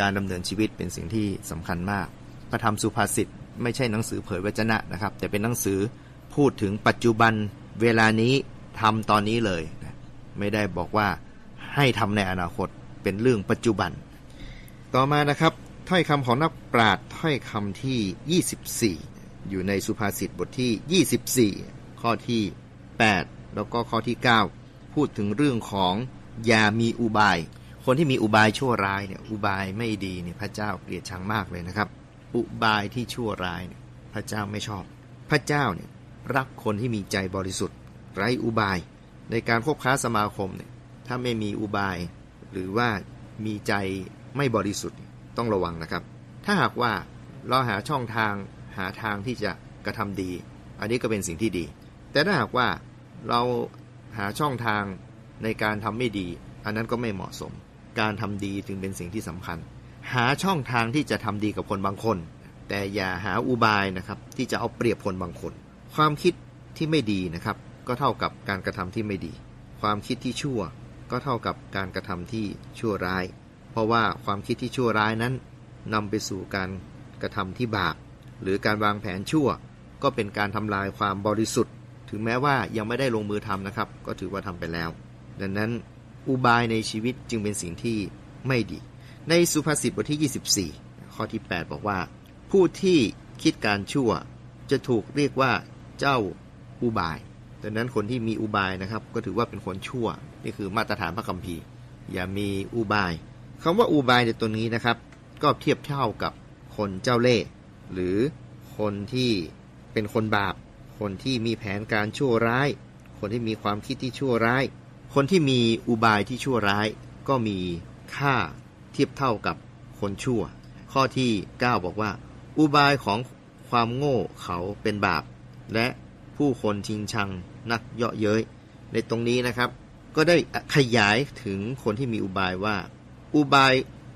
การดำเนินชีวิตเป็นสิ่งที่สำคัญมาก พระธรรมสุภาษิตไม่ใช่หนังสือเผยวจนะนะครับ แต่เป็นหนังสือพูดถึงปัจจุบันเวลานี้ทำตอนนี้เลยนะไม่ได้บอกว่าให้ทำในอนาคตเป็นเรื่องปัจจุบัน ต่อมานะครับถ้อยคำของนักปราชญ์ถ้อยคำที่ 24 อยู่ในสุภาษิตบทที่ 24 ข้อที่ 8 แล้วก็ข้อที่ 9 พูดถึงเรื่องของยามีอุบาย คนที่มีอุบายชั่วร้ายเนี่ยอุบายไม่ดีเนี่ยพระเจ้าเกลียดชังมากเลยนะครับ อุบายที่ชั่วร้ายเนี่ยพระเจ้าไม่ชอบ พระเจ้าเนี่ยรักคนที่มีใจบริสุทธิ์ ไร้อุบาย ในการคบค้าสมาคมเนี่ยถ้าไม่มีอุบาย หรือว่ามีใจไม่บริสุทธิ์ต้องระวังนะครับ ถ้าหากว่าเราหาช่องทางหาทางที่จะกระทำดี อันนี้ก็เป็นสิ่งที่ดี แต่ถ้าหากว่าเราหาช่องทางในการทำไม่ดี อันนั้นก็ไม่เหมาะสม การทำดีจึงเป็นสิ่งที่สำคัญ หาช่องทางที่จะทำดีกับคนบางคน แต่อย่าหาอุบายนะครับที่จะเอาเปรียบคนบางคน ความคิดที่ไม่ดีนะครับ ก็เท่ากับการกระทำที่ไม่ดี ความคิดที่ชั่วก็เท่ากับการกระทำที่ชั่วร้าย เพราะว่าความคิดที่ชั่วร้ายนั้นนำไปสู่การกระทำที่บาปหรือการวางแผนชั่ว ก็เป็นการทำลายความบริสุทธิ์ ถึงแม้ว่ายังไม่ได้ลงมือทำนะครับ ก็ถือว่าทำไปแล้ว ดังนั้น อุบายในชีวิตจึงเป็นสิ่งที่ไม่ดี ในสุภาษิตบทที่ 24 ข้อที่ 8 บอกว่า ผู้ที่คิดการชั่ว จะถูกเรียกว่าเจ้าอุบายดังนั้นคนที่มีอุบายนะครับ ก็ถือว่าเป็นคนชั่ว นี่คือมาตรฐานพระคัมภีร์ อย่ามีอุบายคำว่าอุบายในตัวนี้นะครับ ก็เทียบเท่ากับคนเจ้าเล่ห์หรือคนที่เป็นคนบาป คนที่มีแผนการชั่วร้าย คนที่มีความคิดที่ชั่วร้าย คนที่มีอุบายที่ชั่วร้ายก็มีค่าเทียบเท่ากับคนชั่ว ข้อที่ 9 บอกว่า อุบายของความโง่เขาเป็นบาป และผู้คนชิงชังนักเยาะเย้ยในตรงนี้นะครับ ก็ได้ขยายถึงคนที่มีอุบายว่า อุบาย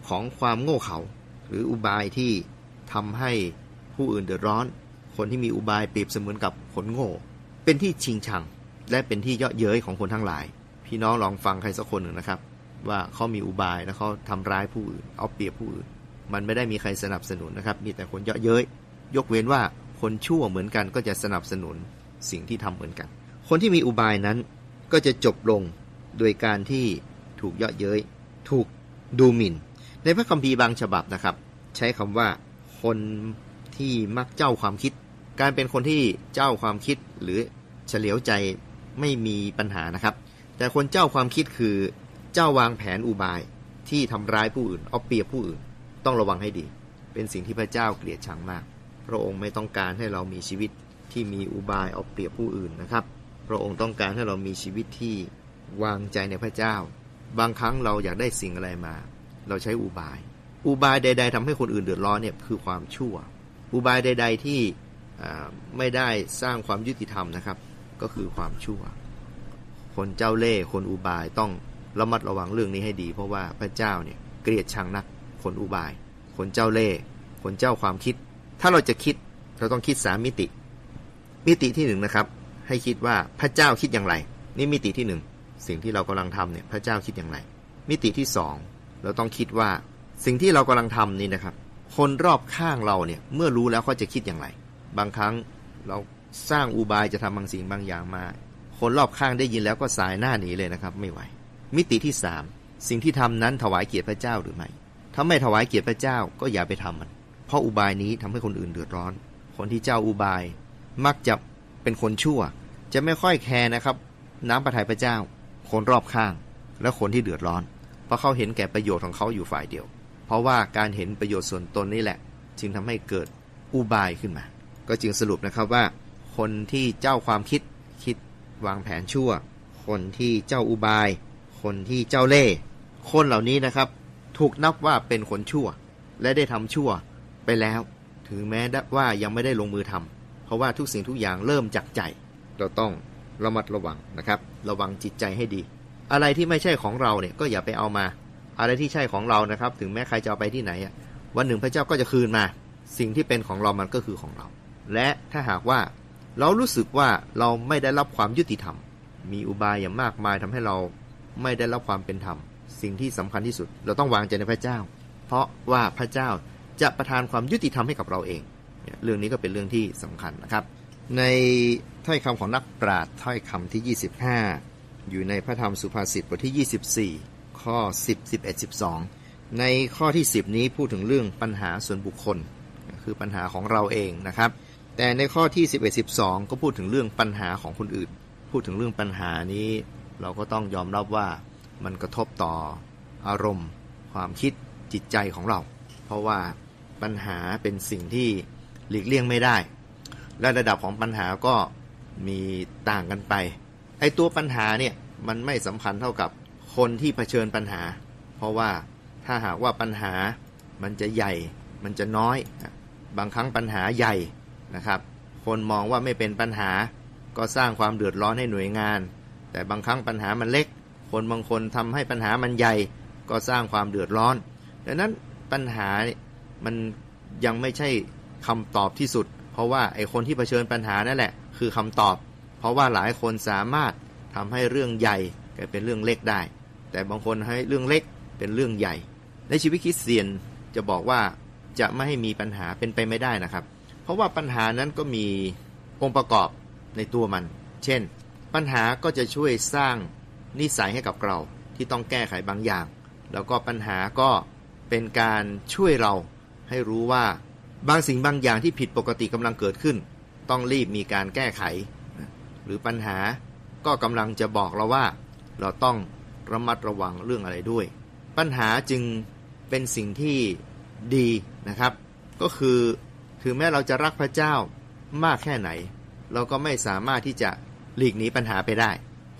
ของความโง่เขา หรืออุบายที่ทำให้ผู้อื่นเดือดร้อน คนที่มีอุบายเปรียบเสมือนกับคนโง่ เป็นที่ชิงชัง และเป็นที่เยาะเย้ยของคนทั้งหลาย พี่น้องลองฟังใครสักคนหนึ่งนะครับ ว่าเขามีอุบายแล้วเขาทำร้ายผู้อื่น เอาเปรียบผู้อื่น มันไม่ได้มีใครสนับสนุนนะครับ มีแต่คนเยาะเย้ยยกเว้นว่าคนชั่วเหมือนกันก็จะสนับสนุนสิ่งที่ทำเหมือนกัน คนที่มีอุบายนั้นก็จะจบลงโดยการที่ถูกเยาะเย้ยถูกดูหมิ่น ในพระคัมภีร์บางฉบับนะครับ ใช้คำว่าคนที่มักเจ้าความคิด การเป็นคนที่เจ้าความคิดหรือเฉลียวใจไม่มีปัญหานะครับ แต่คนเจ้าความคิดคือเจ้าวางแผนอุบายที่ทำร้ายผู้อื่น เอาเปรียบผู้อื่น ต้องระวังให้ดี เป็นสิ่งที่พระเจ้าเกลียดชังมาก พระองค์ไม่ต้องการให้เรามีชีวิตที่มีอุบายเอาเปรียบผู้อื่นนะครับ พระองค์ต้องการให้เรามีชีวิตที่วางใจในพระเจ้า บางครั้งเราอยากได้สิ่งอะไรมา เราใช้อุบาย อุบายใด ๆทำให้คนอื่นเดือดร้อนเนี่ยคือความชั่ว อุบายใด ๆที่ไม่ได้สร้างความยุติธรรมนะครับ ก็คือความชั่ว คนเจ้าเล่ห์คนอุบายต้องระมัดระวังเรื่องนี้ให้ดี เพราะว่าพระเจ้าเนี่ยเกลียดชังนัก คนอุบาย คนเจ้าเล่ห์คนเจ้าความคิด ถ้าเราจะคิดเราต้องคิดสามมิติ มิติที่หนึ่งนะครับ ให้คิดว่าพระเจ้าคิดอย่างไร นี่มิติที่หนึ่งสิ่งที่เรากำลังทำเนี่ยพระเจ้าคิดอย่างไร มิติที่สองเราต้องคิดว่าสิ่งที่เรากำลังทำนี่นะครับ คนรอบข้างเราเนี่ยเมื่อรู้แล้วเขาจะคิดอย่างไร บางครั้งเราสร้างอุบายจะทำบางสิ่งบางอย่างมา คนรอบข้างได้ยินแล้วก็สายหน้าหนีเลยนะครับไม่ไหว มิติที่สามสิ่งที่ทำนั้นถวายเกียรติพระเจ้าหรือไม่ถ้าไม่ถวายเกียรติพระเจ้าก็อย่าไปทำมัน เพราะอุบายนี้ทำให้คนอื่นเดือดร้อน คนที่เจ้าอุบายมักจะเป็นคนชั่ว จะไม่ค่อยแคร์นะครับ น้ำประทัยพระเจ้า คนรอบข้าง และคนที่เดือดร้อน เพราะเขาเห็นแก่ประโยชน์ของเขาอยู่ฝ่ายเดียว เพราะว่าการเห็นประโยชน์ส่วนตนนี่แหละ จึงทำให้เกิดอุบายขึ้นมา ก็จึงสรุปนะครับว่า คนที่เจ้าความคิด วางแผนชั่ว คนที่เจ้าอุบาย คนที่เจ้าเล่ห์คนเหล่านี้นะครับ ถูกนับว่าเป็นคนชั่ว และได้ทำชั่วไปแล้ว ถึงแม้ว่ายังไม่ได้ลงมือทำเพราะว่าทุกสิ่งทุกอย่างเริ่มจากใจ เราต้องระมัดระวังนะครับ ระวังจิตใจให้ดี อะไรที่ไม่ใช่ของเราเนี่ยก็อย่าไปเอามา อะไรที่ใช่ของเรานะครับ ถึงแม้ใครจะเอาไปที่ไหนวันหนึ่งพระเจ้าก็จะคืนมา สิ่งที่เป็นของเรามันก็คือของเรา และถ้าหากว่า เรารู้สึกว่าเราไม่ได้รับความยุติธรรม มีอุบายอย่างมากมายทำให้เราไม่ได้รับความเป็นธรรม สิ่งที่สำคัญที่สุด เราต้องวางใจในพระเจ้า เพราะว่าพระเจ้าจะประทานความยุติธรรมให้กับเราเอง เรื่องนี้ก็เป็นเรื่องที่สำคัญนะครับ ในถ้อยคำของนักปราชญ์ถ้อยคำที่ 25 อยู่ในพระธรรมสุภาษิตบทที่ 24 ข้อ 10 11 12 ในข้อที่ 10 นี้พูดถึงเรื่องปัญหาส่วนบุคคล คือปัญหาของเราเองนะครับ แต่ในข้อที่ 11 12 ก็พูดถึงเรื่องปัญหาของคนอื่น พูดถึงเรื่องปัญหานี้ เราก็ต้องยอมรับว่ามันกระทบต่ออารมณ์ ความคิดจิตใจของเรา เพราะว่าปัญหาเป็นสิ่งที่หลีกเลี่ยงไม่ได้ และระดับของปัญหาก็มีต่างกันไป ไอ้ตัวปัญหาเนี่ยมันไม่สำคัญเท่ากับคนที่เผชิญปัญหา เพราะว่าถ้าหากว่าปัญหามันจะใหญ่ มันจะน้อย บางครั้งปัญหาใหญ่ นะครับ คนมองว่าไม่เป็นปัญหา ก็สร้างความเดือดร้อนให้หน่วยงาน แต่บางครั้งปัญหามันเล็ก คนบางคนทำให้ปัญหามันใหญ่ ก็สร้างความเดือดร้อน ดังนั้นปัญหาเนี่ยมันยังไม่ใช่คำตอบที่สุด เพราะว่าไอ้คนที่เผชิญปัญหานั่นแหละ คือคำตอบ เพราะว่าหลายคนสามารถทำให้เรื่องใหญ่กลายเป็นเรื่องเล็กได้ แต่บางคนให้เรื่องเล็กเป็นเรื่องใหญ่ ในชีวิตคริสเตียนจะบอกว่าจะไม่ให้มีปัญหาเป็นไปไม่ได้นะครับ เพราะว่าปัญหานั้นก็มีองค์ประกอบในตัวมัน เช่น ปัญหาก็จะช่วยสร้างนิสัยให้กับเราที่ต้องแก้ไขบางอย่าง แล้วก็ปัญหาก็เป็นการช่วยเราให้รู้ว่าบางสิ่งบางอย่างที่ผิดปกติกำลังเกิดขึ้น ต้องรีบมีการแก้ไข หรือปัญหาก็กำลังจะบอกเราว่า เราต้องระมัดระวังเรื่องอะไรด้วย ปัญหาจึงเป็นสิ่งที่ดีนะครับ ก็คือ ถึงแม้เราจะรักพระเจ้ามากแค่ไหน เราก็ไม่สามารถที่จะหลีกหนีปัญหาไปได้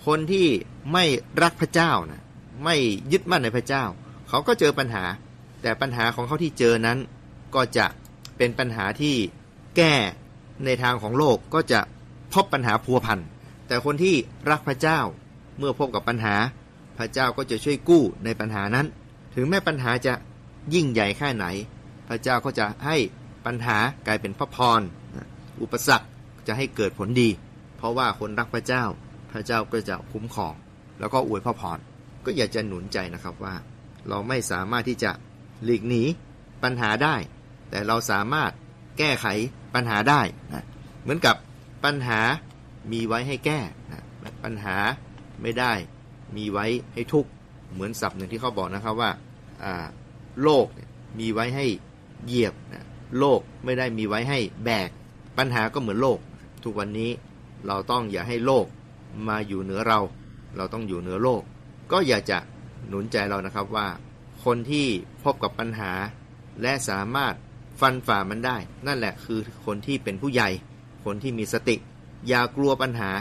คนที่ไม่รักพระเจ้านะไม่ยึดมั่นในพระเจ้า เขาก็เจอปัญหา แต่ปัญหาของเขาที่เจอนั้น ก็จะเป็นปัญหาที่แก้ในทางของโลกก็จะพบปัญหาพัวพันแต่คนที่รักพระเจ้าเมื่อพบกับปัญหา พระเจ้าก็จะช่วยกู้ในปัญหานั้น ถึงแม้ปัญหาจะยิ่งใหญ่แค่ไหน พระเจ้าก็จะให้ ปัญหากลายเป็นพระพร อุปสรรคจะให้เกิดผลดี เพราะว่าคนรักพระเจ้า พระเจ้าก็จะคุ้มครอง แล้วก็อวยพระพร ก็อยากจะหนุนใจนะครับว่า เราไม่สามารถที่จะหลีกหนีปัญหาได้ แต่เราสามารถแก้ไขปัญหาได้นะเหมือนกับปัญหามีไว้ให้แก้นะปัญหาไม่ได้มีไว้ให้ทุกข์เหมือนศัพท์หนึ่งที่เขาบอกนะครับว่าโลกมีไว้ให้เหยียบนะ โลกไม่ได้มีไว้ให้แบก ปัญหาก็เหมือนโลก ทุกวันนี้เราต้องอย่าให้โลกมาอยู่เหนือเรา เราต้องอยู่เหนือโลก ก็อยากจะหนุนใจเรานะครับว่า คนที่พบกับปัญหา และสามารถฟันฝ่ามันได้ นั่นแหละคือคนที่เป็นผู้ใหญ่ คนที่มีสติ อย่ากลัวปัญหา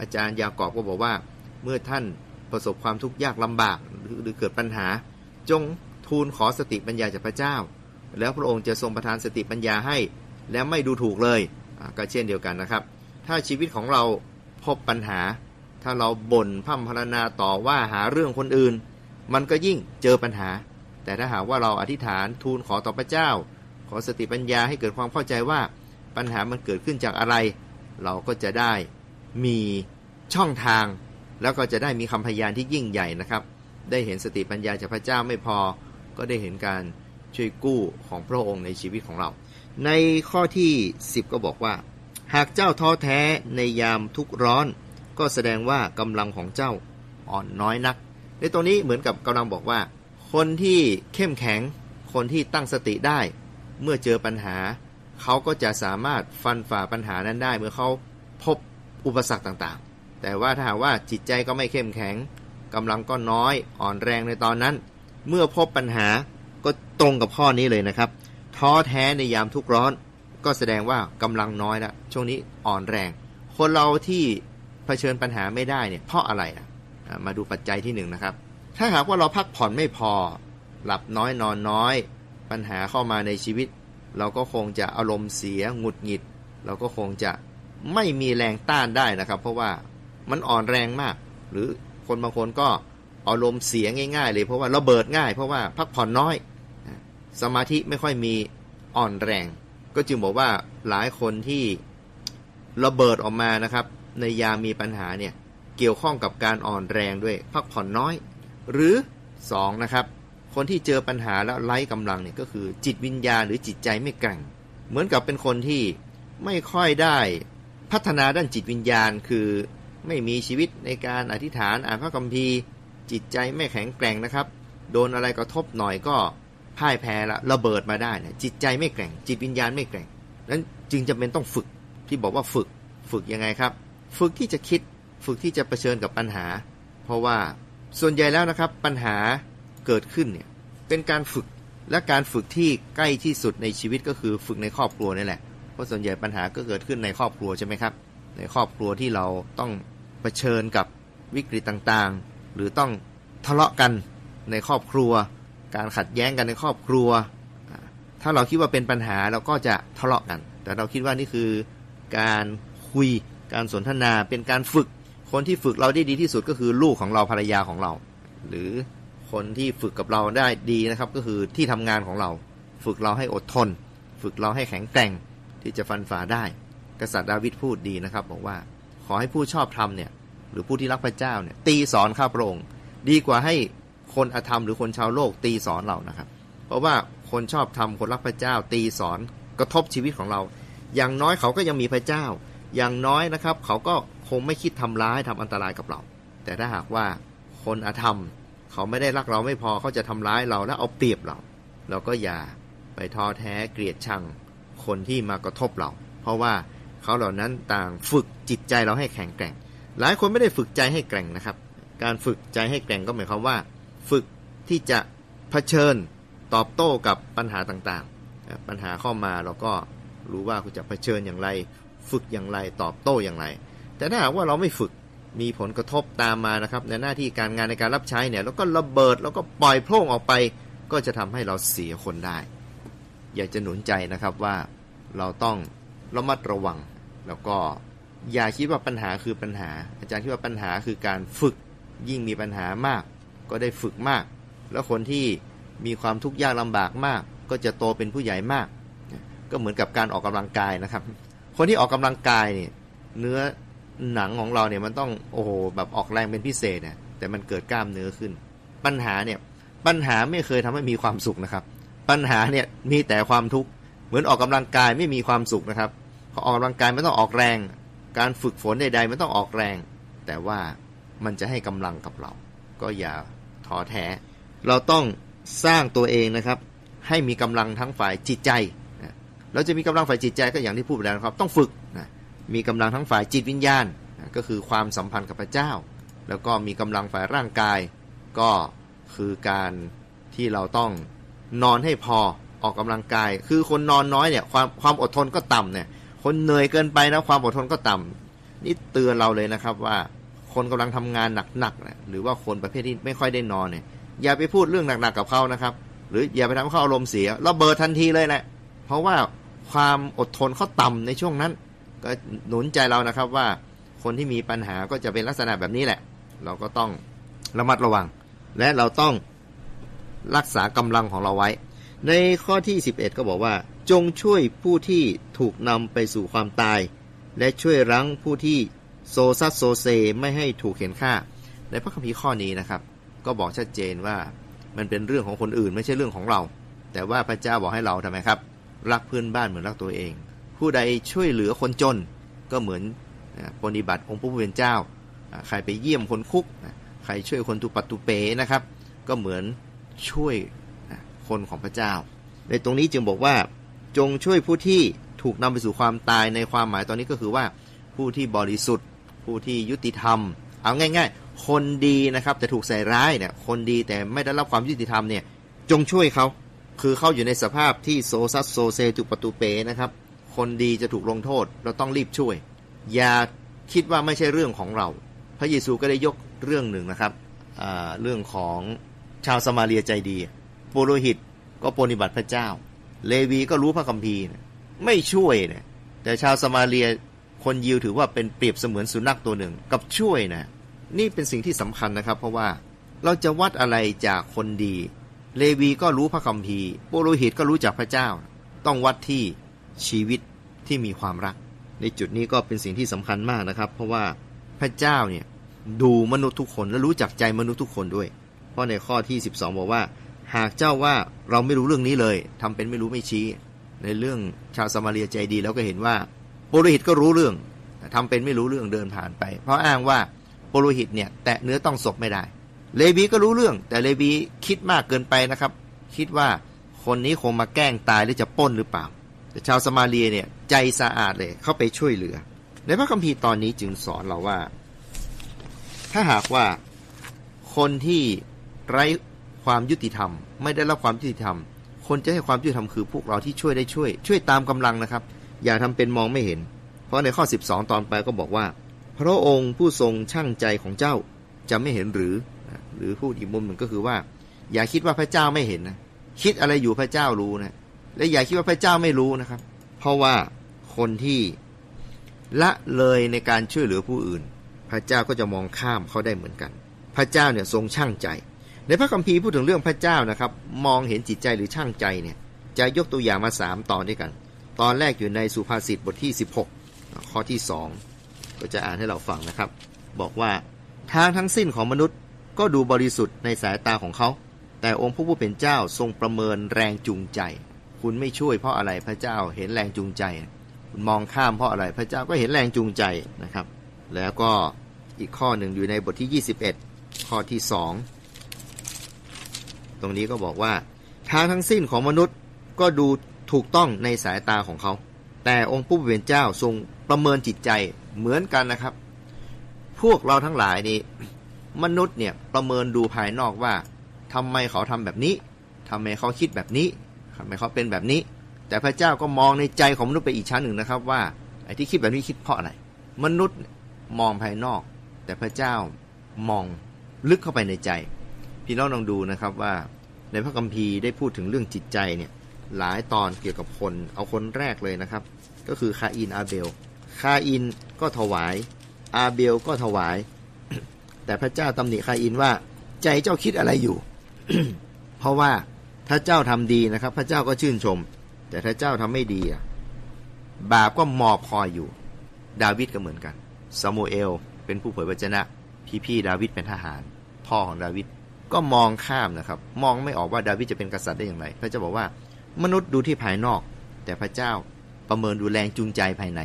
อาจารย์ยากอบก็บอกว่า เมื่อท่านประสบความทุกข์ยากลำบากหรือเกิดปัญหา จงทูลขอสติปัญญาจากพระเจ้า แล้วพระองค์จะทรงประทานสติปัญญาให้ และไม่ดูถูกเลยก็เช่นเดียวกันนะครับ ถ้าชีวิตของเราพบปัญหา ถ้าเราบ่นพัมพรณนาต่อว่าหาเรื่องคนอื่น มันก็ยิ่งเจอปัญหา แต่ถ้าหากว่าเราอธิษฐานทูลขอต่อพระเจ้า ขอสติปัญญาให้เกิดความเข้าใจว่าปัญหามันเกิดขึ้นจากอะไร เราก็จะได้มีช่องทาง แล้วก็จะได้มีคำพยานที่ยิ่งใหญ่นะครับ ได้เห็นสติปัญญาจากพระเจ้าไม่พอก็ได้เห็นการ ช่วยกู้ของพระองค์ในชีวิตของเรา ในข้อที่ 10 ก็บอกว่า หากเจ้าท้อแท้ในยามทุกร้อน ก็แสดงว่ากำลังของเจ้าอ่อนน้อยนัก ในตรงนี้เหมือนกับกำลังบอกว่า คนที่เข้มแข็ง คนที่ตั้งสติได้ เมื่อเจอปัญหา เขาก็จะสามารถฟันฝ่าปัญหานั้นได้ เมื่อเขาพบอุปสรรคต่างๆ แต่ว่าถ้าหากว่าจิตใจก็ไม่เข้มแข็งกำลังก็น้อยอ่อนแรงในตอนนั้น เมื่อพบปัญหา ตรงกับข้อนี้เลยนะครับ ท้อแท้ในยามทุกร้อน ก็แสดงว่ากำลังน้อยแล้วช่วงนี้อ่อนแรง คนเราที่เผชิญปัญหาไม่ได้เนี่ยเพราะอะไรอะมาดูปัจจัยที่หนึ่งนะครับ ถ้าหากว่าเราพักผ่อนไม่พอ หลับน้อยนอนน้อย ปัญหาเข้ามาในชีวิต เราก็คงจะอารมณ์เสียหงุดหงิด เราก็คงจะไม่มีแรงต้านได้นะครับ เพราะว่ามันอ่อนแรงมาก หรือคนบางคนก็อารมณ์เสียง่าย ๆ เลยเพราะว่าระเบิดง่าย เพราะว่าพักผ่อนน้อย สมาธิไม่ค่อยมีอ่อนแรง ก็จึงบอกว่าหลายคนที่ระเบิดออกมานะครับ ในยามีปัญหาเนี่ยเกี่ยวข้องกับการอ่อนแรงด้วย พักผ่อนน้อย หรือสองนะครับ คนที่เจอปัญหาแล้วไร้กำลังเนี่ยก็คือจิตวิญญาณหรือจิตใจไม่แกร่ง เหมือนกับเป็นคนที่ไม่ค่อยได้พัฒนาด้านจิตวิญญาณ คือไม่มีชีวิตในการอธิษฐานอ่านพระคัมภีร์ จิตใจไม่แข็งแกร่งนะครับ โดนอะไรกระทบหน่อยก็ พ่ายแพ้ละระเบิดมาได้เนี่ยจิตใจไม่แกร่ง จิตวิญญาณไม่แกร่งนั้นจึงจำเป็นต้องฝึกที่บอกว่าฝึกฝึกยังไงครับ ฝึกที่จะคิดฝึกที่จะเผชิญกับปัญหา เพราะว่าส่วนใหญ่แล้วนะครับปัญหาเกิดขึ้นเนี่ยเป็นการฝึกและการฝึกที่ใกล้ที่สุดในชีวิตก็คือฝึกในครอบครัวนี่แหละเพราะส่วนใหญ่ปัญหาก็เกิดขึ้นในครอบครัวใช่ไหมครับ ในครอบครัวที่เราต้องเผชิญกับวิกฤตต่างๆ หรือต้องทะเลาะกันในครอบครัว การขัดแย้งกันในครอบครัว ถ้าเราคิดว่าเป็นปัญหาเราก็จะทะเลาะกัน แต่เราคิดว่านี่คือการคุยการสนทนาเป็นการฝึก คนที่ฝึกเราได้ดีที่สุดก็คือลูกของเราภรรยาของเรา หรือคนที่ฝึกกับเราได้ดีนะครับ ก็คือที่ทำงานของเรา ฝึกเราให้อดทน ฝึกเราให้แข็งแกร่งที่จะฟันฝ่าได้ กษัตริย์ดาวิดพูดดีนะครับ บอกว่าขอให้ผู้ชอบธรรมเนี่ยหรือผู้ที่รักพระเจ้าเนี่ยตีสอนข้าพระองค์ดีกว่าให้ คนอธรรมหรือคนชาวโลกตีสอนเรานะครับ เพราะว่าคนชอบธรรมคนรักพระเจ้าตีสอนกระทบชีวิตของเรา อย่างน้อยเขาก็ยังมีพระเจ้า อย่างน้อยนะครับ เขาก็คงไม่คิดทำร้ายทำอันตรายกับเรา แต่ถ้าหากว่าคนอธรรม เขาไม่ได้รักเราไม่พอเขาจะทำร้ายเราและเอาเปรียบเรา เราก็อย่าไปท้อแท้เกลียดชังคนที่มากระทบเรา เพราะว่าเขาเหล่านั้นต่างฝึกจิตใจเราให้แข็งแกร่ง หลายคนไม่ได้ฝึกใจให้แกร่งนะครับ การฝึกใจให้แกร่งก็หมายความว่า ฝึกที่จะเผชิญตอบโต้กับปัญหาต่างๆ ปัญหาเข้ามาเราก็รู้ว่าคุณจะเผชิญอย่างไร ฝึกอย่างไรตอบโต้อย่างไร แต่ถ้าหากว่าเราไม่ฝึกมีผลกระทบตามมานะครับ ในหน้าที่การงานในการรับใช้เนี่ยแล้วก็ระเบิดแล้วก็ปล่อยโพร่งออกไป ก็จะทำให้เราเสียคนได้ อยากจะหนุนใจนะครับว่าเราต้องระมัดระวัง แล้วก็อย่าคิดว่าปัญหาคือปัญหา อาจารย์คิดว่าปัญหาคือการฝึกยิ่งมีปัญหามาก ก็ได้ฝึกมาก แล้วคนที่มีความทุกข์ยากลำบากมาก ก็จะโตเป็นผู้ใหญ่มาก ก็เหมือนกับการออกกำลังกายนะครับ คนที่ออกกำลังกายเนี่ยเนื้อหนังของเราเนี่ยมันต้องโอ้โหแบบออกแรงเป็นพิเศษเนี่ยแต่มันเกิดกล้ามเนื้อขึ้น ปัญหาเนี่ยปัญหาไม่เคยทำให้มีความสุขนะครับ ปัญหาเนี่ยมีแต่ความทุกข์เหมือนออกกำลังกายไม่มีความสุขนะครับพอออกกำลังกายไม่ต้องออกแรง การฝึกฝนใดๆไม่ต้องออกแรง แต่ว่ามันจะให้กำลังกับเรา ก็อย่า ท้อแท้ เราต้องสร้างตัวเองนะครับ ให้มีกำลังทั้งฝ่ายจิตใจนะเราจะมีกำลังฝ่ายจิตใจก็อย่างที่พูดไปแล้วนะครับ ต้องฝึกนะมีกำลังทั้งฝ่ายจิตวิญญาณนะก็คือความสัมพันธ์กับพระเจ้า แล้วก็มีกำลังฝ่ายร่างกาย ก็คือการที่เราต้องนอนให้พอออกกำลังกาย คือคนนอนน้อยเนี่ยความความอดทนก็ต่ำเนี่ยคนเหนื่อยเกินไปนะความอดทนก็ต่ำนี่เตือนเราเลยนะครับว่า คนกำลังทำงานหนักๆนะหรือว่าคนประเภทที่ไม่ค่อยได้นอนเนี่ยอย่าไปพูดเรื่องหนักๆกับเขานะครับ หรืออย่าไปทำให้เขาอารมณ์เสียระเบิดทันทีเลยแหละเพราะว่าความอดทนเขาต่ำในช่วงนั้น ก็หนุนใจเรานะครับว่าคนที่มีปัญหาก็จะเป็นลักษณะแบบนี้แหละ เราก็ต้องระมัดระวัง และเราต้องรักษากำลังของเราไว้ ในข้อที่ 11 ก็บอกว่า จงช่วยผู้ที่ถูกนำไปสู่ความตาย และช่วยรั้งผู้ที่ โซซัสโซเซไม่ให้ถูกเข็นฆ่า ในพระคัมภีร์ข้อนี้นะครับ ก็บอกชัดเจนว่ามันเป็นเรื่องของคนอื่นไม่ใช่เรื่องของเรา แต่ว่าพระเจ้าบอกให้เราทำไมครับ รักเพื่อนบ้านเหมือนรักตัวเอง ผู้ใดช่วยเหลือคนจนก็เหมือนปฏิบัติองค์พระผู้เป็นเจ้า ใครไปเยี่ยมคนคุก ใครช่วยคนตุปัตตุเปนะครับ ก็เหมือนช่วยคนของพระเจ้า ในตรงนี้จึงบอกว่าจงช่วยผู้ที่ถูกนำไปสู่ความตายในความหมายตอนนี้ก็คือว่าผู้ที่บริสุทธิ์ ผู้ที่ยุติธรรม เอาง่าย ๆ คนดีนะครับแต่ถูกใส่ร้ายเนี่ยคนดีแต่ไม่ได้รับความยุติธรรมเนี่ยจงช่วยเขาคือเขาอยู่ในสภาพที่โซซัสโซเซตุปตุเปนะครับคนดีจะถูกลงโทษ เราต้องรีบช่วย อย่าคิดว่าไม่ใช่เรื่องของเรา พระเยซูก็ได้ยกเรื่องหนึ่งนะครับเรื่องของชาวสมาเรียใจดีปุโรหิตก็ปฏิบัติพระเจ้า เลวีก็รู้พระคัมภีร์ ไม่ช่วยนะแต่ชาวสมาเรีย คนยิวถือว่าเป็นเปรียบเสมือนสุนัขตัวหนึ่งกับช่วยนะนี่เป็นสิ่งที่สำคัญนะครับ เพราะว่าเราจะวัดอะไรจากคนดี เลวีก็รู้พระคัมภีร์ปุโรหิตก็รู้จักพระเจ้า ต้องวัดที่ชีวิตที่มีความรัก ในจุดนี้ก็เป็นสิ่งที่สำคัญมากนะครับ เพราะว่าพระเจ้าเนี่ยดูมนุษย์ทุกคนและรู้จักใจมนุษย์ทุกคนด้วย เพราะในข้อที่ 12 บอกว่า หากเจ้าว่าเราไม่รู้เรื่องนี้เลยทำเป็นไม่รู้ไม่ชี้ ในเรื่องชาวสมาเรียใจดีแล้วก็เห็นว่า ปุโรหิตก็รู้เรื่องแต่ทำเป็นไม่รู้เรื่องเดินผ่านไป เพราะอ้างว่าปุโรหิตเนี่ยแตะเนื้อต้องศพไม่ได้ เลวีก็รู้เรื่อง แต่เลวีคิดมากเกินไปนะครับ คิดว่าคนนี้คงมาแกล้งตายหรือจะป้นหรือเปล่า แต่ชาวสมาเรียเนี่ยใจสะอาดเลยเข้าไปช่วยเหลือ ในพระคัมภีร์ตอนนี้จึงสอนเราว่า ถ้าหากว่าคนที่ไร้ความยุติธรรม ไม่ได้รับความยุติธรรม คนจะให้ความยุติธรรมคือพวกเราที่ช่วยได้ช่วย ช่วยตามกำลังนะครับ อย่าทำเป็นมองไม่เห็น เพราะในข้อ 12 ตอนไปก็บอกว่า พระองค์ผู้ทรงช่างใจของเจ้าจะไม่เห็นหรือ หรือพูดอีกมุมหนึ่งก็คือว่า อย่าคิดว่าพระเจ้าไม่เห็นนะคิดอะไรอยู่พระเจ้ารู้นะและอย่าคิดว่าพระเจ้าไม่รู้นะครับ เพราะว่าคนที่ละเลยในการช่วยเหลือผู้อื่น พระเจ้าก็จะมองข้ามเขาได้เหมือนกัน พระเจ้าเนี่ยทรงช่างใจ ในพระคัมภีร์พูดถึงเรื่องพระเจ้านะครับ มองเห็นจิตใจหรือช่างใจเนี่ย จะยกตัวอย่างมาสามตอนด้วยกัน ตอนแรกอยู่ในสุภาษิตบทที่ 16 ข้อที่ 2 ก็จะอ่านให้เราฟังนะครับ บอกว่าทางทั้งสิ้นของมนุษย์ก็ดูบริสุทธิ์ในสายตาของเขา แต่องค์พระผู้เป็นเจ้าทรงประเมินแรงจูงใจ คุณไม่ช่วยเพราะอะไรพระเจ้าเห็นแรงจูงใจ คุณมองข้ามเพราะอะไรพระเจ้าก็เห็นแรงจูงใจนะครับ แล้วก็อีกข้อหนึ่งอยู่ในบทที่ 21 ข้อที่ 2 ตรงนี้ก็บอกว่าทางทั้งสิ้นของมนุษย์ก็ดู ถูกต้องในสายตาของเขา แต่องค์ผู้เป็นเจ้าทรงประเมินจิตใจเหมือนกันนะครับ พวกเราทั้งหลายนี่มนุษย์เนี่ยประเมินดูภายนอกว่าทำไมเขาทำแบบนี้ทำไมเขาคิดแบบนี้ทำไมเขาเป็นแบบนี้ แต่พระเจ้าก็มองในใจของมนุษย์ไปอีกชั้นหนึ่งนะครับว่าไอ้ที่คิดแบบนี้คิดเพราะอะไรมนุษย์มองภายนอก แต่พระเจ้ามองลึกเข้าไปในใจ พี่น้องลองดูนะครับว่าในพระคัมภีร์ได้พูดถึงเรื่องจิตใจเนี่ย หลายตอนเกี่ยวกับคน เอาคนแรกเลยนะครับ ก็คือคาอินอาเบล คาอินก็ถวาย อาเบลก็ถวาย แต่พระเจ้าตำหนิคาอินว่า ใจเจ้าคิดอะไรอยู่ เพราะว่าถ้าเจ้าทำดีนะครับ พระเจ้าก็ชื่นชม แต่ถ้าเจ้าทำไม่ดีบาปก็มอบคอยอยู่ ดาวิดก็เหมือนกันซามูเอลเป็นผู้เผยพระชนะ พี่พี่ดาวิดเป็นทหาร พ่อของดาวิดก็มองข้ามนะครับ มองไม่ออกว่าดาวิดจะเป็นกษัตริย์ได้อย่างไร พระเจ้าบอกว่า มนุษย์ดูที่ภายนอก แต่พระเจ้าประเมินดูแรงจูงใจภายใน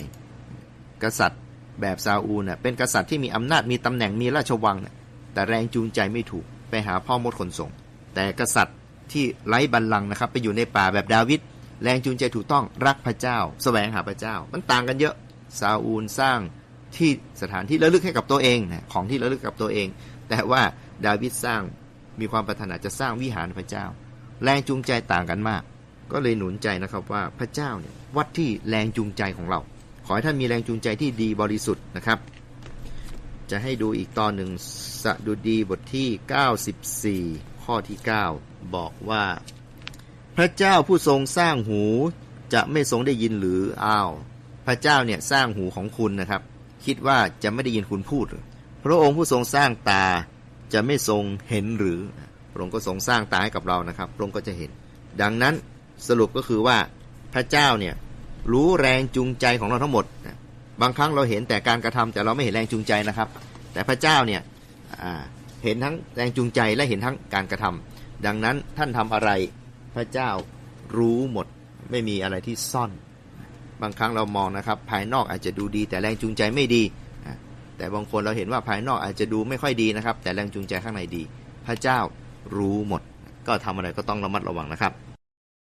กษัตริย์แบบซาอูลน่ะเป็นกษัตริย์ที่มีอำนาจมีตำแหน่งมีราชวังน่ะแต่แรงจูงใจไม่ถูกไปหาพ่อมดขนส่ง แต่กษัตริย์ที่ไร้บัลลังก์นะครับ ไปอยู่ในป่าแบบดาวิดแรงจูงใจถูกต้องรักพระเจ้าแสวงหาพระเจ้า มันต่างกันเยอะซาอูลสร้างที่สถานที่ระลึกให้กับตัวเองนะของที่ระลึกกับตัวเอง แต่ว่าดาวิดสร้างมีความปรารถนาจะสร้างวิหารพระเจ้า แรงจูงใจต่างกันมาก ก็เลยหนุนใจนะครับว่าพระเจ้าเนี่ยวัดที่แรงจูงใจของเรา ขอให้ท่านมีแรงจูงใจที่ดีบริสุทธิ์นะครับ จะให้ดูอีกตอนหนึ่งสดุดีบทที่ 94 ข้อที่ 9 บอกว่า พระเจ้าผู้ทรงสร้างหูจะไม่ทรงได้ยินหรืออ้าวพระเจ้าเนี่ยสร้างหูของคุณนะครับ คิดว่าจะไม่ได้ยินคุณพูด พระองค์ผู้ทรงสร้างตาจะไม่ทรงเห็นหรือพระองค์ก็ทรงสร้างตาให้กับเรานะครับพระองค์ก็จะเห็น ดังนั้น สรุปก็คือว่าพระเจ้าเนี่ยรู้แรงจูงใจของเราทั้งหมด บางครั้งเราเห็นแต่การกระทำแต่เราไม่เห็นแรงจูงใจนะครับ แต่พระเจ้าเนี่ยเห็นทั้งแรงจูงใจและเห็นทั้งการกระทำดังนั้นท่านทำอะไรพระเจ้ารู้หมดไม่มีอะไรที่ซ่อน บางครั้งเรามองนะครับ ภายนอกอาจจะดูดีแต่แรงจูงใจไม่ดี แต่บางคนเราเห็นว่าภายนอกอาจจะดูไม่ค่อยดีนะครับ แต่แรงจูงใจข้างในดี พระเจ้ารู้หมด ก็ทำอะไรก็ต้องระมัดระวังนะครับ